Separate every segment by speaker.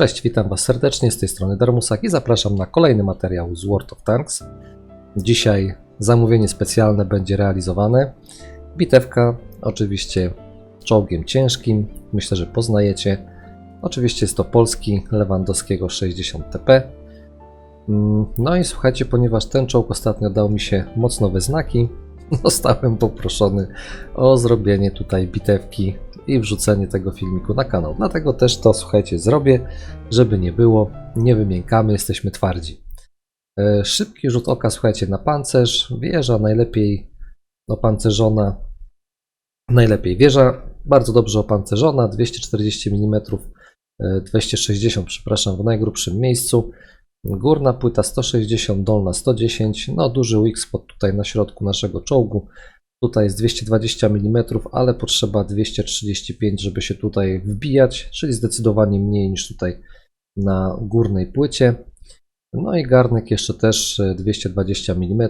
Speaker 1: Cześć, witam Was serdecznie z tej strony Darmusak i zapraszam na kolejny materiał z World of Tanks. Dzisiaj zamówienie specjalne będzie realizowane. Bitewka, oczywiście czołgiem ciężkim, myślę, że poznajecie. Oczywiście jest to polski Lewandowskiego 60 TP. Mm, No i słuchajcie, ponieważ ten czołg ostatnio dał mi się mocno we znaki, zostałem poproszony o zrobienie tutaj bitewki i wrzucenie tego filmiku na kanał. Dlatego też to, słuchajcie, zrobię, żeby nie było, nie wymiękamy, jesteśmy twardzi. E, Szybki rzut oka, słuchajcie, na pancerz, wieża najlepiej opancerzona, najlepiej wieża, bardzo dobrze opancerzona, 240 mm, e, 260, przepraszam, w najgrubszym miejscu. Górna płyta 160, dolna 110, no duży weak spot tutaj na środku naszego czołgu. Tutaj jest 220 mm, ale potrzeba 235, żeby się tutaj wbijać, czyli zdecydowanie mniej niż tutaj na górnej płycie. No i garnek jeszcze też e, 220 mm,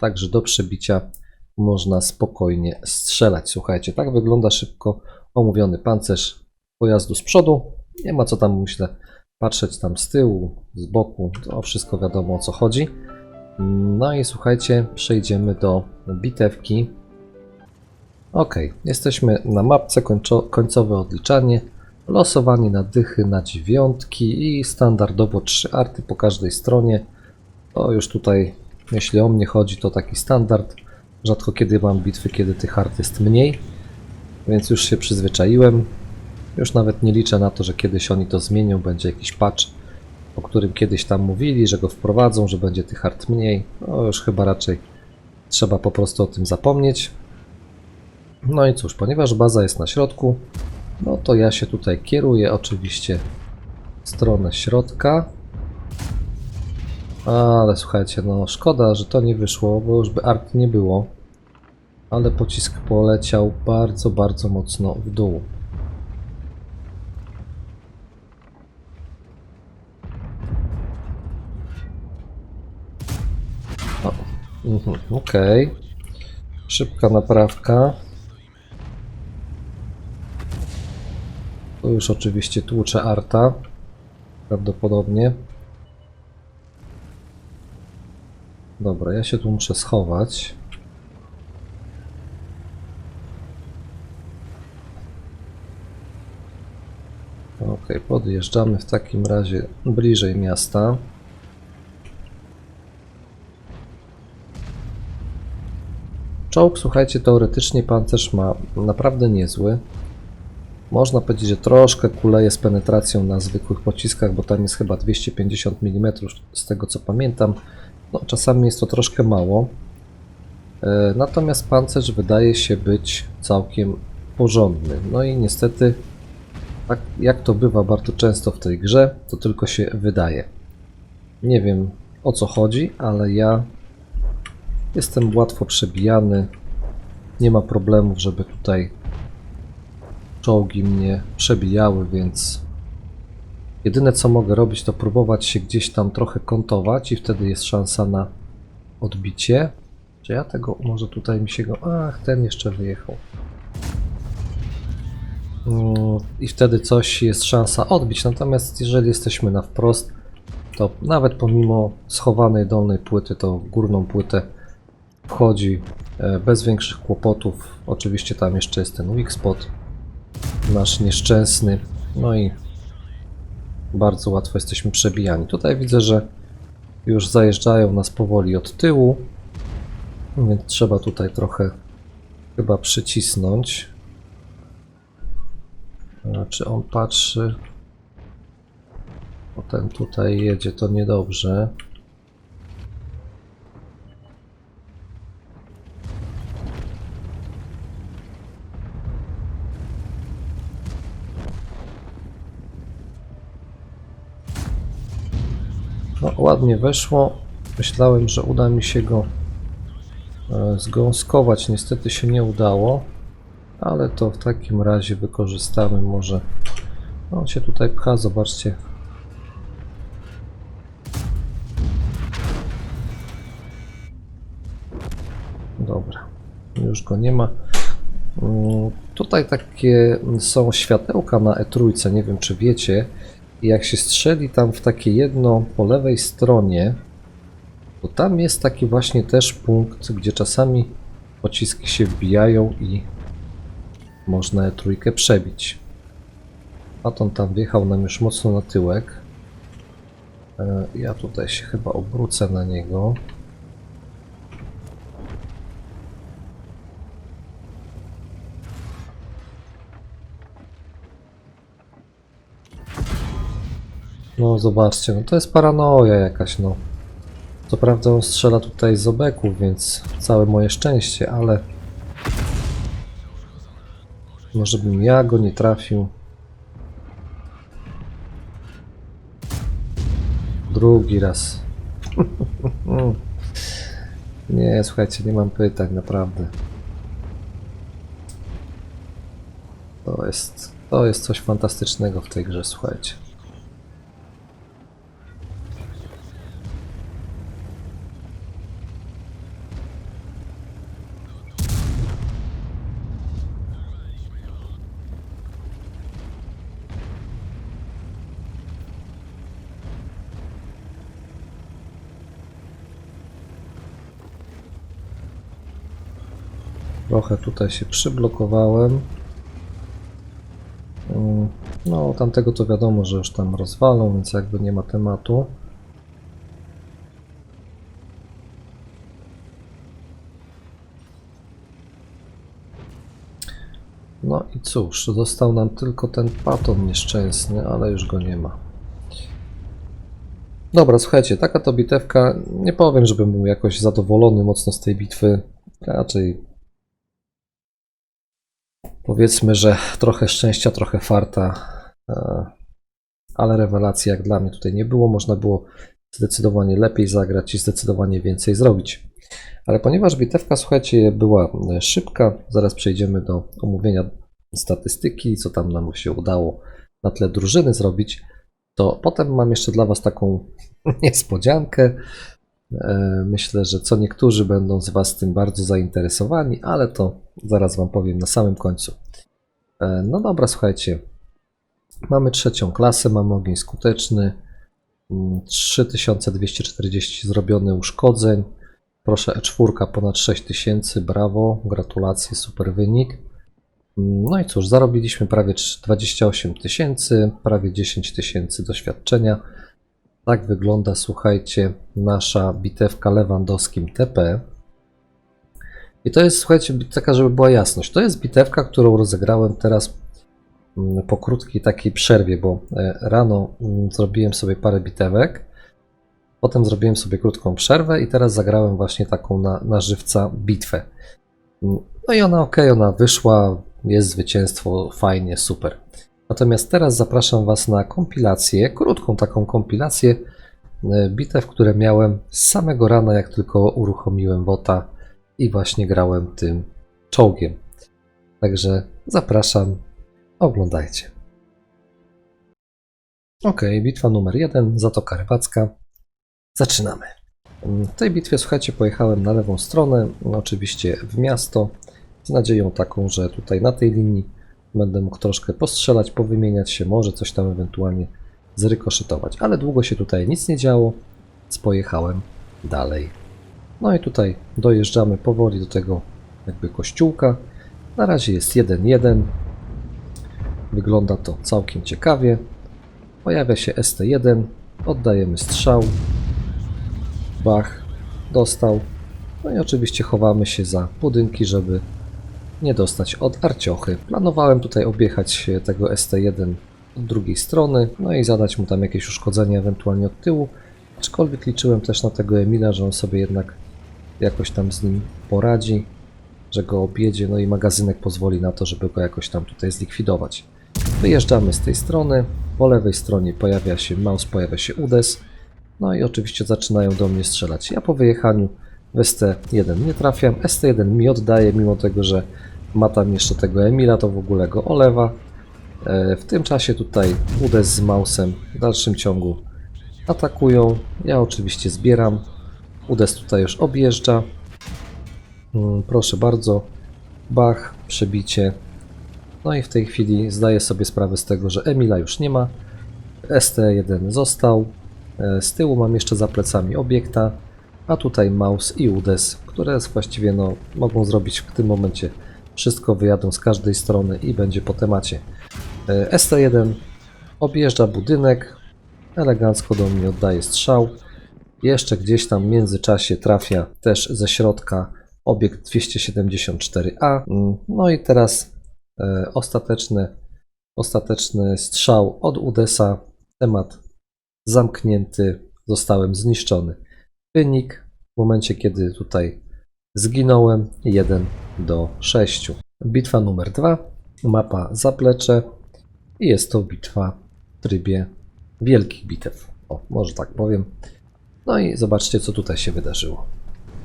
Speaker 1: także do przebicia można spokojnie strzelać. Słuchajcie, tak wygląda szybko omówiony pancerz pojazdu z przodu. Nie ma co tam, myślę, patrzeć tam z tyłu, z boku, to wszystko wiadomo o co chodzi. No i słuchajcie, przejdziemy do bitewki. Ok, jesteśmy na mapce, kończo, końcowe odliczanie, losowanie na dychy na dziewiątki i standardowo trzy arty po każdej stronie. To już tutaj, jeśli o mnie chodzi, to taki standard. Rzadko kiedy mam bitwy, kiedy tych art jest mniej, więc już się przyzwyczaiłem. Już nawet nie liczę na to, że kiedyś oni to zmienią, będzie jakiś patch, o którym kiedyś tam mówili, że go wprowadzą, że będzie tych art mniej. No już chyba raczej trzeba po prostu o tym zapomnieć. No i cóż, ponieważ baza jest na środku, no to ja się tutaj kieruję oczywiście w stronę środka. Ale słuchajcie, no szkoda, że to nie wyszło, bo już by art nie było. Ale pocisk poleciał bardzo, bardzo mocno w dół. Mhm, Okej. Szybka naprawka. Tu już oczywiście tłucze arta. Prawdopodobnie. Dobra, ja się tu muszę schować. Ok, podjeżdżamy w takim razie bliżej miasta. Czołg, słuchajcie, teoretycznie pancerz ma naprawdę niezły. Można powiedzieć, że troszkę kuleje z penetracją na zwykłych pociskach, bo tam jest chyba 250 mm, z tego co pamiętam. No, czasami jest to troszkę mało. E, Natomiast pancerz wydaje się być całkiem porządny. No i niestety, tak jak to bywa bardzo często w tej grze, to tylko się wydaje. Nie wiem o co chodzi, ale ja jestem łatwo przebijany. Nie ma problemów, żeby tutaj czołgi mnie przebijały, więc jedyne co mogę robić to próbować się gdzieś tam trochę kątować i wtedy jest szansa na odbicie. Czy ja tego, może tutaj mi się go, ach ten jeszcze wyjechał. Mm, I wtedy coś jest szansa odbić, natomiast jeżeli jesteśmy na wprost, to nawet pomimo schowanej dolnej płyty, to górną płytę wchodzi e, bez większych kłopotów. Oczywiście tam jeszcze jest ten weak spot, nasz nieszczęsny. No i bardzo łatwo jesteśmy przebijani. Tutaj widzę, że już zajeżdżają nas powoli od tyłu, więc trzeba tutaj trochę chyba przycisnąć. A Czy on patrzy? O ten tutaj jedzie, to niedobrze. Ładnie weszło. Myślałem, że uda mi się go e, zgąskować. Niestety się nie udało, ale to w takim razie wykorzystamy może. No, on się tutaj pcha, zobaczcie. Dobra, już go nie ma. Mm, Tutaj takie są światełka na E3, nie wiem czy wiecie. I jak się strzeli tam w takie jedno po lewej stronie, to tam jest taki właśnie też punkt, gdzie czasami pociski się wbijają i można trójkę przebić. Aton tam wjechał nam już mocno na tyłek. E, Ja tutaj się chyba obrócę na niego. No zobaczcie, no to jest paranoja jakaś, no. Co prawda on strzela tutaj z obeków, więc całe moje szczęście, ale... Może bym ja go nie trafił. Drugi raz. nie, słuchajcie, nie mam pytań, naprawdę. To jest, to jest coś fantastycznego w tej grze, słuchajcie. Trochę tutaj się przyblokowałem. Mm, No, tamtego to wiadomo, że już tam rozwalą, więc jakby nie ma tematu. No i cóż, został nam tylko ten paton nieszczęsny, ale już go nie ma. Dobra, słuchajcie, taka to bitewka. Nie powiem, żebym był jakoś zadowolony mocno z tej bitwy. Raczej Powiedzmy, że trochę szczęścia, trochę farta, e, ale rewelacji jak dla mnie tutaj nie było. Można było zdecydowanie lepiej zagrać i zdecydowanie więcej zrobić. Ale ponieważ bitewka, słuchajcie, była e, szybka, zaraz przejdziemy do omówienia statystyki, co tam nam się udało na tle drużyny zrobić, to potem mam jeszcze dla Was taką niespodziankę. E, Myślę, że co niektórzy będą z Was tym bardzo zainteresowani, ale to zaraz Wam powiem na samym końcu. E, No dobra, słuchajcie. Mamy trzecią klasę, mamy ogień skuteczny. mm, 3240 zrobione uszkodzeń. Proszę E4 ponad 6000, brawo, gratulacje, super wynik. Mm, No i cóż, zarobiliśmy prawie 28 tysięcy, prawie 10 tysięcy doświadczenia. Tak wygląda, słuchajcie, nasza bitewka Lewandowskim TP. I to jest, słuchajcie, taka, żeby była jasność. To jest bitewka, którą rozegrałem teraz mm, po krótkiej takiej przerwie, bo e, rano mm, zrobiłem sobie parę bitewek, potem zrobiłem sobie krótką przerwę i teraz zagrałem właśnie taką na, na żywca bitwę. Mm, No i ona, ok, ona wyszła, jest zwycięstwo, fajnie, super. Natomiast teraz zapraszam Was na kompilację, krótką taką kompilację e, bitew, które miałem z samego rana, jak tylko uruchomiłem WOTA i właśnie grałem tym czołgiem. Także zapraszam, oglądajcie. Ok, bitwa numer jeden, Zatoka Rybacka. Zaczynamy. W tej bitwie, słuchajcie, pojechałem na lewą stronę, oczywiście w miasto, z nadzieją taką, że tutaj na tej linii będę mógł troszkę postrzelać, powymieniać się, może coś tam ewentualnie zrykoszetować. Ale długo się tutaj nic nie działo, więc pojechałem dalej. No i tutaj dojeżdżamy powoli do tego jakby kościółka. Na razie jest 1-1. Wygląda to całkiem ciekawie. Pojawia się ST1, oddajemy strzał. Bach, dostał. No i oczywiście chowamy się za budynki, żeby nie dostać od arciochy. Planowałem tutaj objechać tego ST1 od drugiej strony, no i zadać mu tam jakieś uszkodzenie ewentualnie od tyłu. Aczkolwiek liczyłem też na tego Emila, że on sobie jednak jakoś tam z nim poradzi, że go objedzie, no i magazynek pozwoli na to, żeby go jakoś tam tutaj zlikwidować. Wyjeżdżamy z tej strony, po lewej stronie pojawia się mouse, pojawia się UDES, no i oczywiście zaczynają do mnie strzelać. Ja po wyjechaniu ST1 nie trafiam, ST1 mi oddaje, mimo tego, że ma tam jeszcze tego Emila, to w ogóle go olewa. E, W tym czasie tutaj UDES z Mausem w dalszym ciągu atakują. Ja oczywiście zbieram. UDES tutaj już objeżdża. Mm, Proszę bardzo. Bach, przebicie. No i w tej chwili zdaję sobie sprawę z tego, że Emila już nie ma. ST1 został. E, Z tyłu mam jeszcze za plecami obiekta, a tutaj Maus i Udes, które właściwie no, mogą zrobić w tym momencie wszystko, wyjadą z każdej strony i będzie po temacie. E, ST1 objeżdża budynek, elegancko do mnie oddaje strzał. Jeszcze gdzieś tam w międzyczasie trafia też ze środka obiekt 274A. Mm, No i teraz e, ostateczny, ostateczny strzał od Udesa. Temat zamknięty, zostałem zniszczony. Wynik w momencie, kiedy tutaj zginąłem 1 do 6. Bitwa numer 2, mapa zaplecze i jest to bitwa w trybie wielkich bitew. O, może tak powiem. No i zobaczcie, co tutaj się wydarzyło.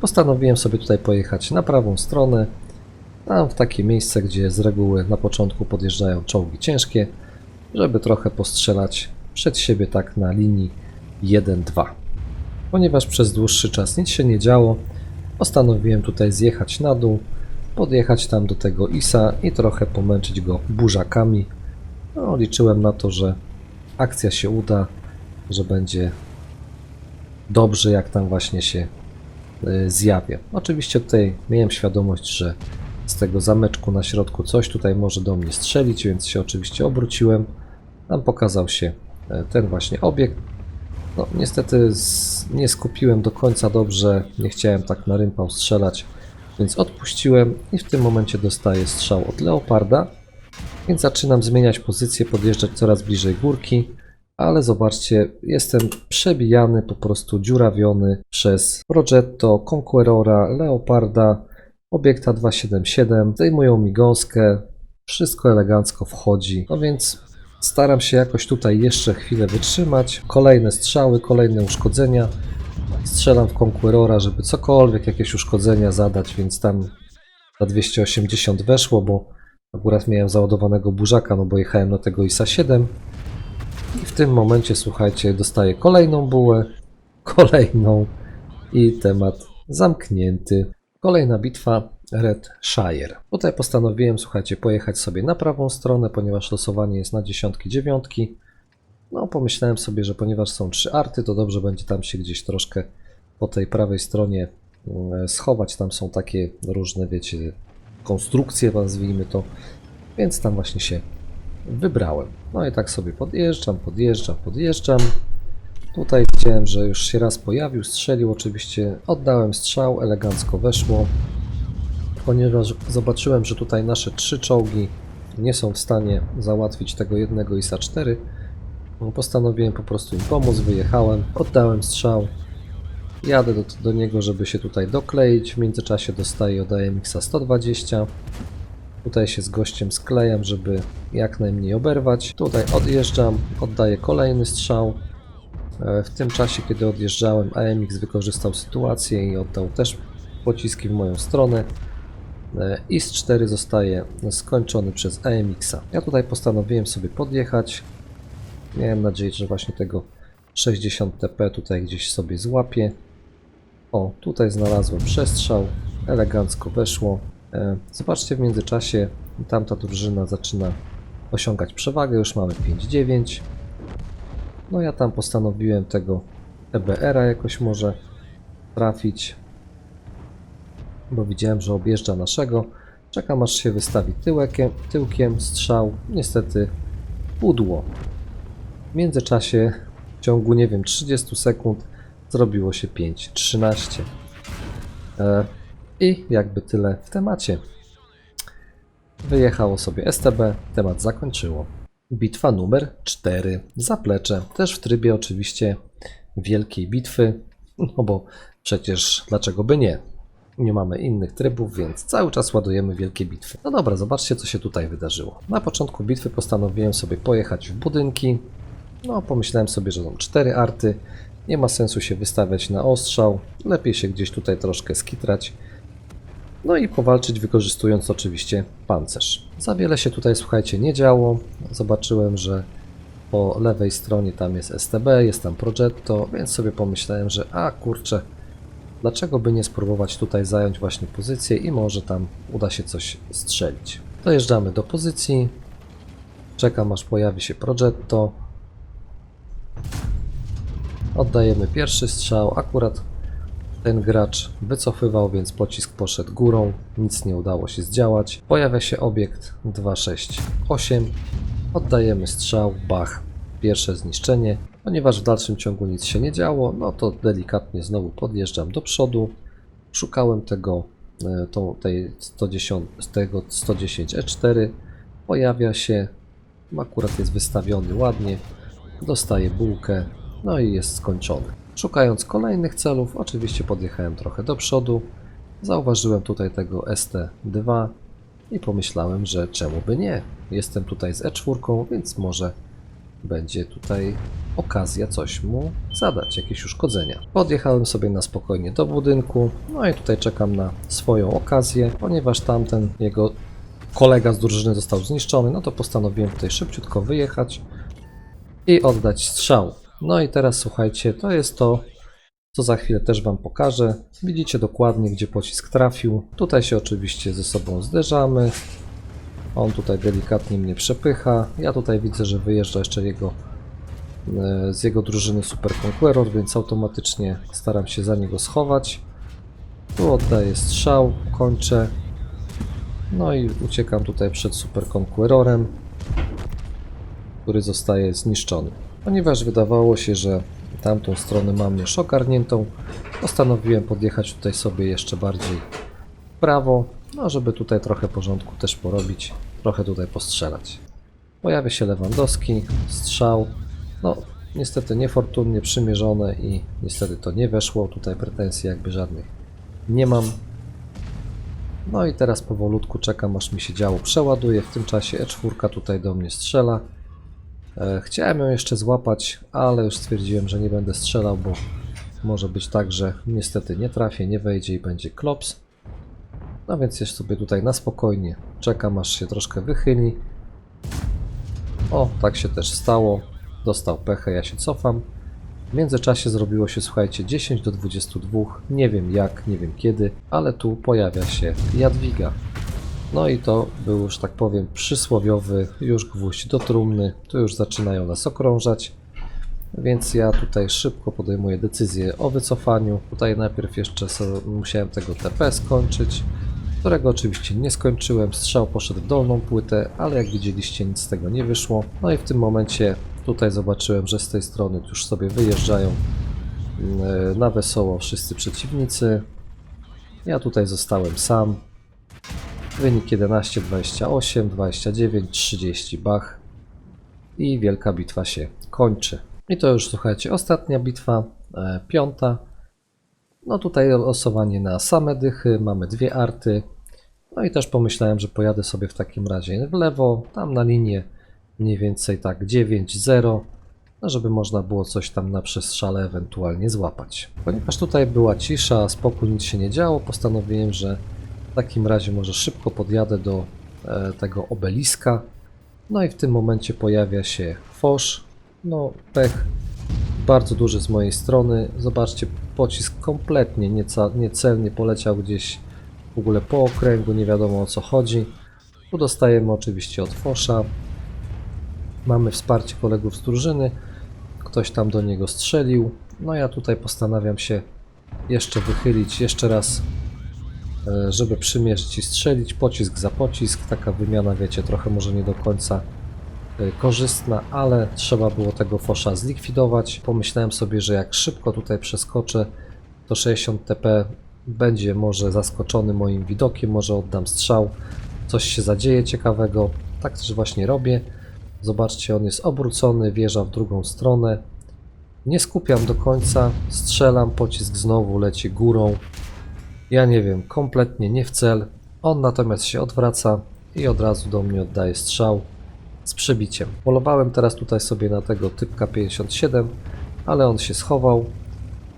Speaker 1: Postanowiłem sobie tutaj pojechać na prawą stronę, tam w takie miejsce, gdzie z reguły na początku podjeżdżają czołgi ciężkie, żeby trochę postrzelać przed siebie tak na linii 1-2. Ponieważ przez dłuższy czas nic się nie działo, postanowiłem tutaj zjechać na dół, podjechać tam do tego ISA i trochę pomęczyć go burzakami. No, liczyłem na to, że akcja się uda, że będzie dobrze, jak tam właśnie się y, zjawię. Oczywiście tutaj miałem świadomość, że z tego zameczku na środku coś tutaj może do mnie strzelić, więc się oczywiście obróciłem. Tam pokazał się e, ten właśnie obiekt. No, niestety nie skupiłem do końca dobrze, nie chciałem tak na rympał strzelać, więc odpuściłem i w tym momencie dostaję strzał od Leoparda. Więc zaczynam zmieniać pozycję, podjeżdżać coraz bliżej górki, ale zobaczcie, jestem przebijany, po prostu dziurawiony przez Progetto, Conquerora, Leoparda, obiekta 277, zdejmują mi gąskę, wszystko elegancko wchodzi, no więc staram się jakoś tutaj jeszcze chwilę wytrzymać, kolejne strzały, kolejne uszkodzenia, strzelam w Conquerora, żeby cokolwiek, jakieś uszkodzenia zadać, więc tam na 280 weszło, bo akurat miałem załadowanego burzaka, no bo jechałem na tego ISA 7 i w tym momencie, słuchajcie, dostaję kolejną bułę, kolejną i temat zamknięty. Kolejna bitwa Red Shire. Tutaj postanowiłem, słuchajcie, pojechać sobie na prawą stronę, ponieważ losowanie jest na dziesiątki, dziewiątki. No, pomyślałem sobie, że ponieważ są trzy arty, to dobrze będzie tam się gdzieś troszkę po tej prawej stronie mm, schować. Tam są takie różne, wiecie, konstrukcje, nazwijmy to. Więc tam właśnie się wybrałem. No i tak sobie podjeżdżam, podjeżdżam, podjeżdżam. Tutaj widziałem, że już się raz pojawił, strzelił oczywiście. Oddałem strzał, elegancko weszło. Ponieważ zobaczyłem, że tutaj nasze trzy czołgi nie są w stanie załatwić tego jednego ISA 4, no postanowiłem po prostu im pomóc, wyjechałem, oddałem strzał. Jadę do, do niego, żeby się tutaj dokleić. W międzyczasie dostaję od AMX 120. Tutaj się z gościem sklejam, żeby jak najmniej oberwać. Tutaj odjeżdżam, oddaję kolejny strzał. E, W tym czasie, kiedy odjeżdżałem, AMX wykorzystał sytuację i oddał też pociski w moją stronę. E, IS-4 zostaje skończony przez AMX-a. Ja tutaj postanowiłem sobie podjechać. Miałem nadzieję, że właśnie tego 60 TP tutaj gdzieś sobie złapię. O, tutaj znalazłem przestrzał. Elegancko weszło. E, Zobaczcie w międzyczasie, tamta drużyna zaczyna osiągać przewagę. Już mamy 5-9. No ja tam postanowiłem tego EBR-a jakoś może trafić, bo widziałem, że objeżdża naszego. Czekam aż się wystawi tyłekiem, tyłkiem, strzał. Niestety pudło. W międzyczasie w ciągu, nie wiem, 30 sekund zrobiło się 5-13. E, I jakby tyle w temacie. Wyjechało sobie STB, temat zakończyło. Bitwa numer 4. Zaplecze. Też w trybie oczywiście wielkiej bitwy. No bo przecież dlaczego by nie? Nie mamy innych trybów, więc cały czas ładujemy wielkie bitwy. No dobra, zobaczcie co się tutaj wydarzyło. Na początku bitwy postanowiłem sobie pojechać w budynki. No, pomyślałem sobie, że są cztery arty. Nie ma sensu się wystawiać na ostrzał. Lepiej się gdzieś tutaj troszkę skitrać. No i powalczyć wykorzystując oczywiście pancerz. Za wiele się tutaj, słuchajcie, nie działo. Zobaczyłem, że po lewej stronie tam jest STB, jest tam Progetto, więc sobie pomyślałem, że a kurczę, dlaczego by nie spróbować tutaj zająć właśnie pozycję i może tam uda się coś strzelić. Dojeżdżamy do pozycji. Czekam aż pojawi się Progetto. Oddajemy pierwszy strzał. Akurat ten gracz wycofywał, więc pocisk poszedł górą. Nic nie udało się zdziałać. Pojawia się obiekt 268. Oddajemy strzał. Bach. Pierwsze zniszczenie. Ponieważ w dalszym ciągu nic się nie działo, no to delikatnie znowu podjeżdżam do przodu. Szukałem tego, e, tą, tej 110, z tego 110 E4. Pojawia się. Akurat jest wystawiony ładnie. Dostaje bułkę. No i jest skończony. Szukając kolejnych celów, oczywiście podjechałem trochę do przodu. Zauważyłem tutaj tego ST2 i pomyślałem, że czemu by nie. Jestem tutaj z E4, więc może będzie tutaj okazja coś mu zadać, jakieś uszkodzenia. Podjechałem sobie na spokojnie do budynku, no i tutaj czekam na swoją okazję, ponieważ tamten jego kolega z drużyny został zniszczony, no to postanowiłem tutaj szybciutko wyjechać i oddać strzał. No i teraz słuchajcie, to jest to, co za chwilę też Wam pokażę. Widzicie dokładnie, gdzie pocisk trafił. Tutaj się oczywiście ze sobą zderzamy. On tutaj delikatnie mnie przepycha. Ja tutaj widzę, że wyjeżdża jeszcze jego e, z jego drużyny Super Conqueror, więc automatycznie staram się za niego schować. Tu oddaję strzał, kończę. No i uciekam tutaj przed Super Conquerorem, który zostaje zniszczony. Ponieważ wydawało się, że tamtą stronę mam już ogarniętą, postanowiłem podjechać tutaj sobie jeszcze bardziej w prawo, no żeby tutaj trochę porządku też porobić, trochę tutaj postrzelać. Pojawia się Lewandowski, strzał, no niestety niefortunnie przymierzone i niestety to nie weszło, tutaj pretensji jakby żadnych nie mam. No i teraz powolutku czekam aż mi się działo przeładuje, w tym czasie E4 tutaj do mnie strzela. E, Chciałem ją jeszcze złapać, ale już stwierdziłem, że nie będę strzelał, bo może być tak, że niestety nie trafię, nie wejdzie i będzie klops. No więc jeszcze sobie tutaj na spokojnie czekam, aż się troszkę wychyli. O, tak się też stało. Dostał pechę, ja się cofam. W międzyczasie zrobiło się, słuchajcie, 10 do 22. Nie wiem jak, nie wiem kiedy, ale tu pojawia się Jadwiga. No i to był już, tak powiem, przysłowiowy już gwóźdź do trumny. Tu już zaczynają nas okrążać. Więc ja tutaj szybko podejmuję decyzję o wycofaniu. Tutaj najpierw jeszcze musiałem tego TP skończyć, którego oczywiście nie skończyłem. Strzał poszedł w dolną płytę, ale jak widzieliście nic z tego nie wyszło. No i w tym momencie tutaj zobaczyłem, że z tej strony już sobie wyjeżdżają mm, na wesoło wszyscy przeciwnicy. Ja tutaj zostałem sam. Wynik 11, 28, 29, 30 bach. I wielka bitwa się kończy. I to już słuchajcie, ostatnia bitwa, e, piąta. No tutaj losowanie na same dychy, mamy dwie arty. No i też pomyślałem, że pojadę sobie w takim razie w lewo, tam na linię mniej więcej tak 9-0, no żeby można było coś tam na przestrzale ewentualnie złapać. Ponieważ tutaj była cisza, spokój, nic się nie działo, postanowiłem, że w takim razie może szybko podjadę do e, tego obeliska. No i w tym momencie pojawia się Fosz. No, pech bardzo duży z mojej strony. Zobaczcie, pocisk kompletnie nieca- niecelnie poleciał gdzieś w ogóle po okręgu, nie wiadomo o co chodzi. Tu dostajemy oczywiście od Fosza. Mamy wsparcie kolegów z drużyny. Ktoś tam do niego strzelił. No ja tutaj postanawiam się jeszcze wychylić, jeszcze raz e, żeby przymierzyć i strzelić pocisk za pocisk. Taka wymiana, wiecie, trochę może nie do końca e, korzystna, ale trzeba było tego fosza zlikwidować. Pomyślałem sobie, że jak szybko tutaj przeskoczę, to 60 TP będzie może zaskoczony moim widokiem, może oddam strzał, coś się zadzieje ciekawego. Tak też właśnie robię. Zobaczcie, on jest obrócony, wjeżdża w drugą stronę. Nie skupiam do końca, strzelam, pocisk znowu leci górą. Ja nie wiem, kompletnie nie w cel. On natomiast się odwraca i od razu do mnie oddaje strzał z przebiciem. Polowałem teraz tutaj sobie na tego typka 57, ale on się schował.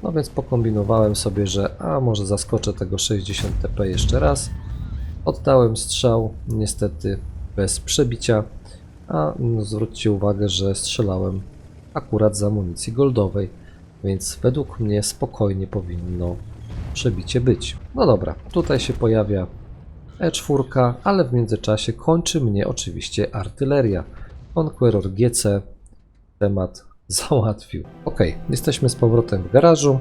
Speaker 1: No więc pokombinowałem sobie, że a może zaskoczę tego 60 TP jeszcze raz. Oddałem strzał, niestety bez przebicia, a zwróćcie uwagę, że strzelałem akurat z amunicji goldowej, więc według mnie spokojnie powinno przebicie być. No dobra, tutaj się pojawia E4, ale w międzyczasie kończy mnie oczywiście artyleria. Conqueror GC, temat załatwił. Ok, jesteśmy z powrotem w garażu.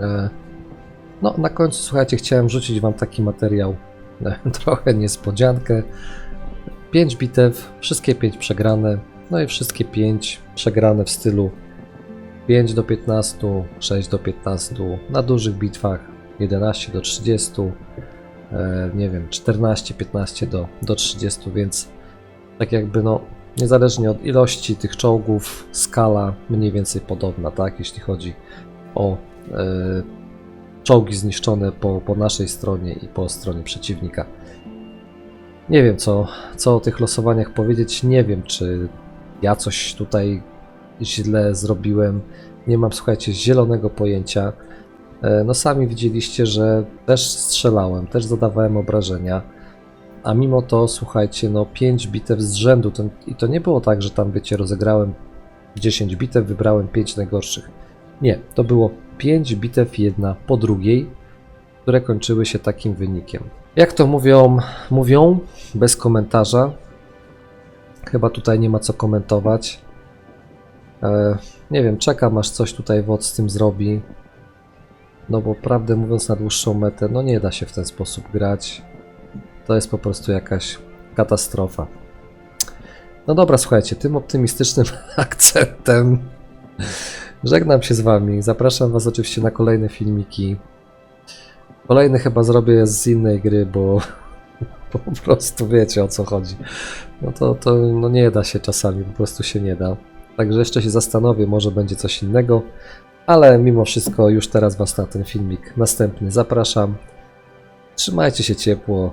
Speaker 1: E, No, na końcu, słuchajcie, chciałem rzucić Wam taki materiał, e, trochę niespodziankę. 5 bitew, wszystkie 5 przegrane, no i wszystkie 5 przegrane w stylu 5 do 15, 6 do 15, na dużych bitwach 11 do 30, e, nie wiem, 14, 15 do, do 30, więc tak jakby no, niezależnie od ilości tych czołgów, skala mniej więcej podobna, tak, jeśli chodzi o e, czołgi zniszczone po, po naszej stronie i po stronie przeciwnika. Nie wiem, co, co o tych losowaniach powiedzieć. Nie wiem, czy ja coś tutaj źle zrobiłem. Nie mam, słuchajcie, zielonego pojęcia. E, No, sami widzieliście, że też strzelałem, też zadawałem obrażenia. A mimo to, słuchajcie, no 5 bitew z rzędu. I to nie było tak, że tam, wiecie, rozegrałem 10 bitew, wybrałem 5 najgorszych. Nie, to było 5 bitew jedna po drugiej, które kończyły się takim wynikiem. Jak to mówią, mówią bez komentarza. Chyba tutaj nie ma co komentować. E, nie wiem, czekam aż coś tutaj WOD z tym zrobi. No bo prawdę mówiąc na dłuższą metę, no nie da się w ten sposób grać. To jest po prostu jakaś katastrofa. No dobra, słuchajcie, tym optymistycznym akcentem żegnam się z wami. Zapraszam was oczywiście na kolejne filmiki. Kolejny chyba zrobię z innej gry, bo po prostu wiecie o co chodzi. No to, to no nie da się czasami, po prostu się nie da. Także jeszcze się zastanowię, może będzie coś innego, ale mimo wszystko już teraz was na ten filmik następny zapraszam. Trzymajcie się ciepło.